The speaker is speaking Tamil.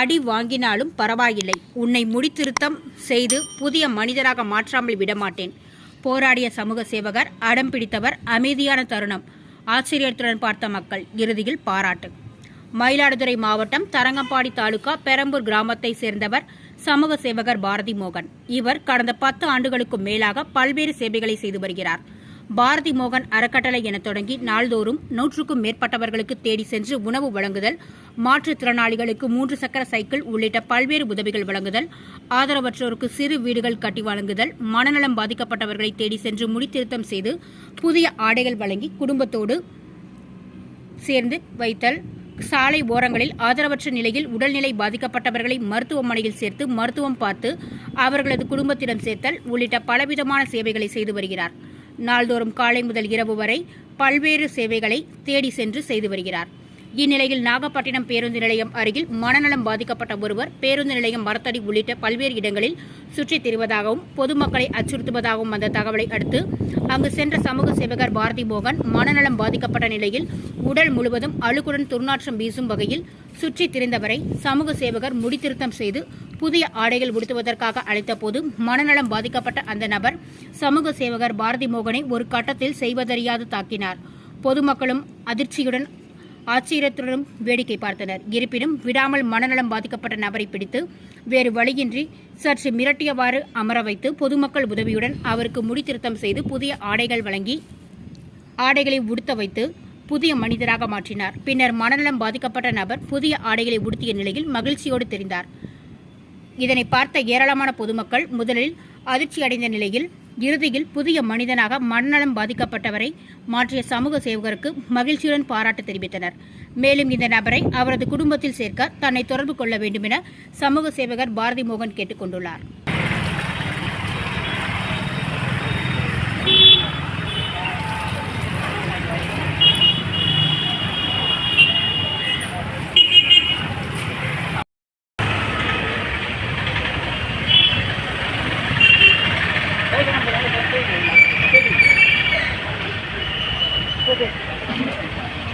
அடி வாங்கினாலும் பரவாயில்லை. உன்னை முடித்திருத்தம் செய்து புதிய மனிதராக மாற்றாமல் விடமாட்டேன். போராடிய சமூக சேவகர் அடம் பிடித்தவர் அமைதியான தருணம். ஆச்சரியத்துடன் பார்த்த மக்கள் இறுதியில் பாராட்டு. மயிலாடுதுறை மாவட்டம் தரங்கம்பாடி தாலுகா பெரம்பூர் கிராமத்தை சேர்ந்தவர் சமூக சேவகர் பாரதி மோகன் இவர் கடந்த பத்து ஆண்டுகளுக்கும் மேலாக பல்வேறு சேவைகளை செய்து வருகிறார். பாரதி மோகன் அறக்கட்டளை என தொடங்கி நாள்தோறும் நூற்றுக்கும் மேற்பட்டவர்களுக்கு தேடி சென்று உணவு வழங்குதல் மாற்றுத்திறனாளிகளுக்கு மூன்று சக்கர சைக்கிள் உள்ளிட்ட பல்வேறு உதவிகள் வழங்குதல் ஆதரவற்றோருக்கு சிறு வீடுகள் கட்டி வழங்குதல் மனநலம் பாதிக்கப்பட்டவர்களை தேடி சென்று முடித்திருத்தம் செய்து புதிய ஆடைகள் வழங்கி குடும்பத்தோடு சேர்ந்து வைத்தல் சாலை ஓரங்களில் ஆதரவற்ற நிலையில் உடல்நிலை பாதிக்கப்பட்டவர்களை மருத்துவமனையில் சேர்த்து மருத்துவம் பார்த்து அவர்களது குடும்பத்திடம் சேர்த்தல் உள்ளிட்ட பலவிதமான சேவைகளை செய்து வருகிறார். நாள்தோறும் காலை முதல் இரவு வரை பல்வேறு சேவைகளை தேடி சென்று செய்து வருகிறார். இந்நிலையில் நாகப்பட்டினம் பேருந்து நிலையம் அருகில் மனநலம் பாதிக்கப்பட்ட ஒருவர் பேருந்து நிலையம் மரத்தடி உள்ளிட்ட பல்வேறு இடங்களில் சுற்றித் திரிவதாகவும் பொதுமக்களை அச்சுறுத்துவதாகவும் வந்த தகவலை அடுத்து அங்கு சென்ற சமூக சேவகர் பாரதி மோகன் மனநலம் பாதிக்கப்பட்ட நிலையில் உடல் முழுவதும் அழுக்குடன் துர்நாற்றம் வீசும் வகையில் சுற்றித் திரிந்தவரை சமூக சேவகர் முடித்திருத்தம் செய்து புதிய ஆடைகள் உடுத்துவதற்காக அழைத்தபோது மனநலம் பாதிக்கப்பட்ட அந்த நபர் சமூக சேவகர் பாரதி மோகனை ஒரு கட்டத்தில் செய்வதறியாது தாக்கினார். பொதுமக்களும் அதிர்ச்சியுடன் ஆச்சரியத்துடனும் வேடிக்கை பார்த்தனர். இருப்பினும் விடாமல் மனநலம் பாதிக்கப்பட்ட நபரை பிடித்து வேறு வழியின்றி சற்று மிரட்டியவாறு அமர வைத்து பொதுமக்கள் உதவியுடன் அவருக்கு முடித்திருத்தம் செய்து புதிய ஆடைகள் வழங்கி ஆடைகளை உடுத்த வைத்து புதிய மனிதராக மாற்றினார். பின்னர் மனநலம் பாதிக்கப்பட்ட நபர் புதிய ஆடைகளை உடுத்திய நிலையில் மகிழ்ச்சியோடு தெரிந்தார். இதனை பார்த்த ஏராளமான பொதுமக்கள் முதலில் அதிர்ச்சியடைந்த நிலையில் இறுதியில் புதிய மனிதனாக மனநலம் பாதிக்கப்பட்டவரை மாற்றிய சமூக சேவகருக்கு மகிழ்ச்சியுடன் பாராட்டு தெரிவித்தனர். மேலும் இந்த நபரை அவரது குடும்பத்தில் சேர்க்க தன்னை தொடர்பு கொள்ள வேண்டும் என சமூக சேவகர் பாரதி மோகன் கேட்டுக் Thank.